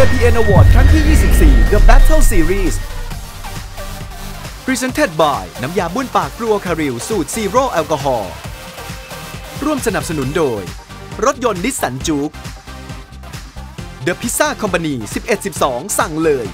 KPN Award ครั้งที่ 24 The Battle Series Presented by น้ำยาบ้วนปากกลัวคาริลสูตรซีโร่แอลกอฮอล์ร่วมสนับสนุนโดย รถยนต์นิสสันจูก The Pizza Company 1112 สั่งเลย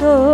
ำ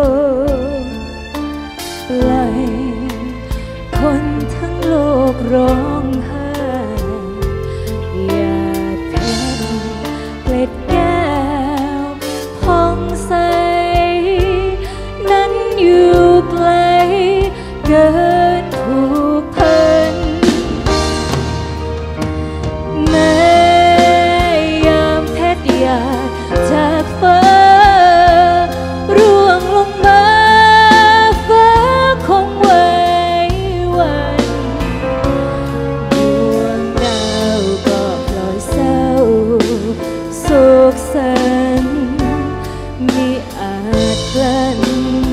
น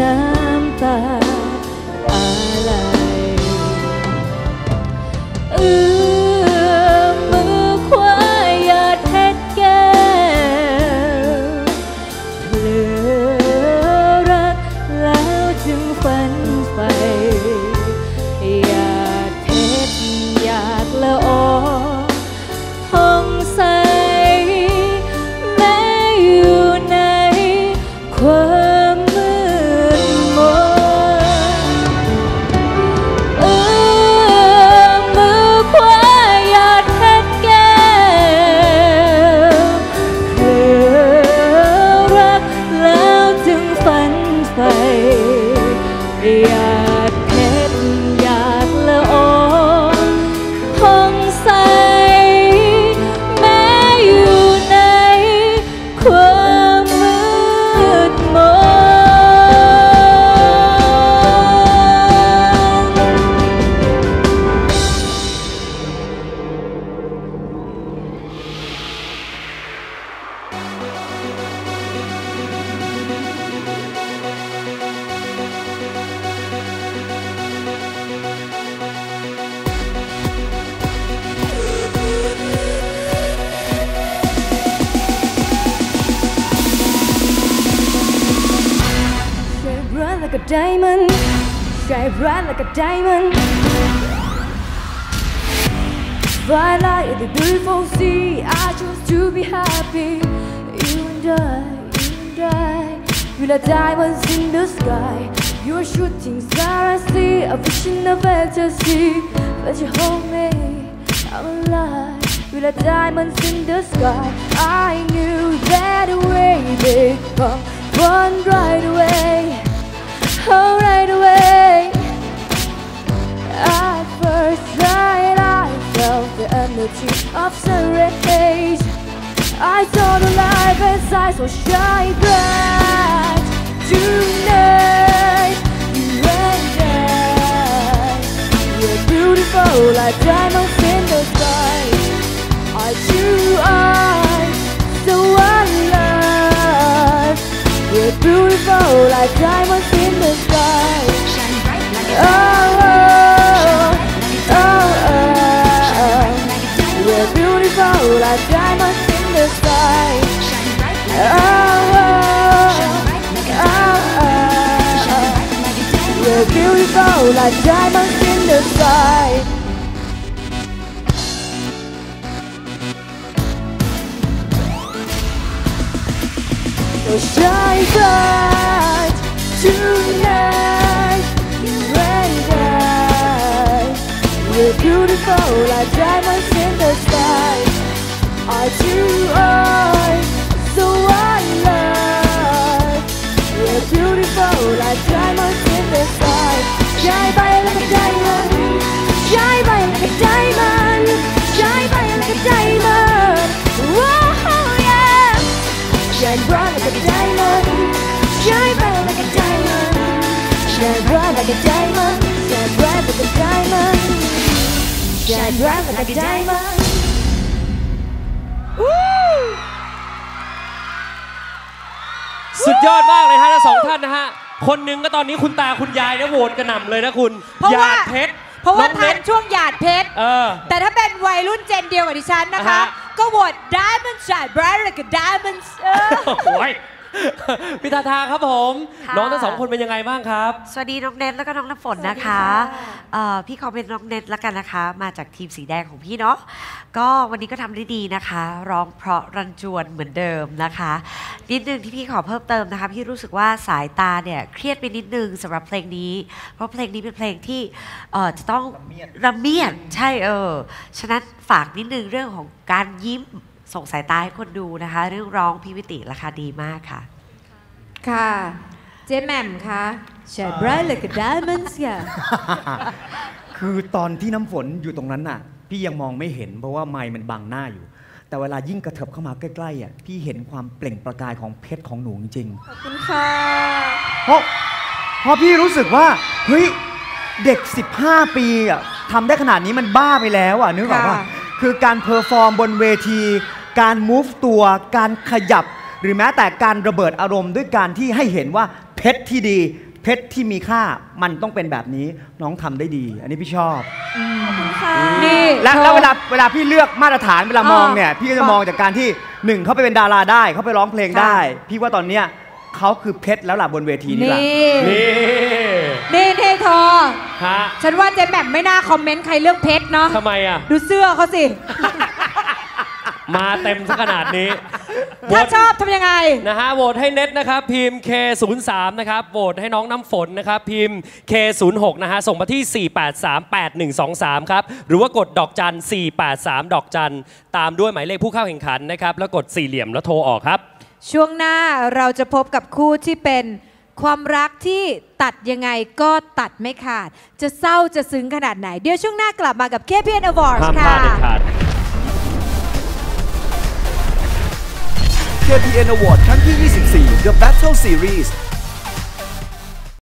น้ำ like a diamond. Shine bright like a diamond. Fly like the beautiful sea. I choose to be happy. You and I, you and I. We're like diamonds in the sky. You're a shooting star. I see a vision of fantasy. But you hold me. I'm alive. We're like diamonds in the sky. I knew that uh, way they come. Run right away. Inside so shine bright. Tonight, you and I, we're beautiful like diamonds in the sky. Our two eyes, so alive. We're beautiful like diamonds in the sky. Oh, oh, glow like diamonds in the sky. So shine bright tonight. In bright eyes We're beautiful like diamonds in the sky. Are you eyes so I love We're beautiful like diamonds. ย้ายไปแล้วก็ไดมันย้ายไปแล้วก็ไดมันย้ายไปแล้วก็ไดมันว้าว yeah ย้ายร้แล้วก็ไดมันย้ายไปแล้วก็ไดมันย้ายร้แล้วก็ไดมันย้ายร้แล้วก็ไดมันย้ายร้แล้วก็ได้มันสุดยอดมากเลยฮะทั้งสองท่านนะฮะ คนหนึ่งก็ตอนนี้คุณตาคุณยายเนี่ยโหวตกระหน่ำเลยนะคุณเพราะหยาว่าดเพชรเพราะว่าน้องทัเน็นตช่วงหยาดเพชร เออ แต่ถ้าเป็นวัยรุ่นเจนเดียวกับดิฉันนะคะ อ่าฮะ ก็โหวต Diamond Shine Bright Like a Diamond เออ โอ้ย พี่ทาทาครับผม ค่ะ น้องทั้งสองคนเป็นยังไงบ้างครับ สวัสดีน้องเน็ตแล้วก็น้องน้ำฝนนะคะสวัสดีค่ะเอ่อพี่ขอเป็นน้องเน็ตแล้วกันนะคะ มาจากทีมสีแดงของพี่เนาะก็วันนี้ก็ทำได้ดีนะคะ ร้องเพราะรันจวนเหมือนเดิมนะคะนิดนึงที่พี่ขอเพิ่มเติมนะคะพี่รู้สึกว่าสายตาเนี่ยเครียดไปนิดนึงสำหรับเพลงนี้ เพราะเพลงนี้เป็นเพลงที่เอ่อจะต้องระเมียดใช่เออฉะนั้นฝากนิดนึงเรื่องของการยิ้ม ส่งสายตาให้คนดูนะคะ เรื่องร้องพี่วิติราคาดีมากค่ะ ค่ะ เจ๊แหม่มคะ Shine Bright Like a Diamond ค่ะ คือตอนที่น้ำฝนอยู่ตรงนั้นน่ะ พี่ยังมองไม่เห็นเพราะว่าไมค์มันบังหน้าอยู่ แต่เวลายิ่งกระเถิบเข้ามาใกล้ๆอะพี่เห็นความเปล่งประกายของเพชรของหนูจริงขอบคุณค่ะ ๆเพราะเพราะพี่รู้สึกว่าเฮ้ยเด็ก 15 ปีอะทำได้ขนาดนี้มันบ้าไปแล้วอะนึกออกป่ะค่ะ คือการเพอร์ฟอร์มบนเวที การ move ตัว การขยับ หรือแม้แต่การระเบิดอารมณ์ด้วยการที่ให้เห็นว่าเพชรที่ดี เพชรที่มีค่ามันต้องเป็นแบบนี้น้องทำได้ดี อันนี้พี่ชอบนี่ และโชแล้วว์เวลาเวลาพี่เลือกมาตรฐานเวลามองเออเนี่ย พี่ก็จะบอกมองจากการที่หนึ่งเขาไปเป็นดาราได้เขาไปร้องเพลงค่ะได้ พี่ว่าตอนเนี้ยเขาคือเพชรแล้วล่ะบนเวทีนี้นี่ล่ะนี่นี่นี่เธอ ฮะฉันว่าเจ๊แหม่มไม่น่าคอมเมนต์ใครเรื่องเพชรเนาะทำไมอะ ดูเสื้อเขาสิ มาเต็มซะขนาดนี้ถ้าโหวตชอบทำยังไง นะฮะโหวตให้เน็ตนะครับ พิมพ์ K03 นะครับโหวตให้น้องน้ำฝนนะครับ พิมพ์ K06 นะฮะส่งมาที่ 4838123 ครับ หรือว่ากดดอกจัน 483 ดอกจัน ตามด้วยหมายเลขผู้เข้าแข่งขันนะครับ แล้วกดสี่เหลี่ยมแล้วโทรออกครับ ช่วงหน้าเราจะพบกับคู่ที่เป็นความรักที่ตัดยังไงก็ตัดไม่ขาด จะเศร้าจะซึ้งขนาดไหน เดี๋ยวช่วงหน้ากลับมากับ KPN Awards ห้ามพลาค่ะดเด็ดขาด KPN Award ครั้งที่ 24 The Battle Series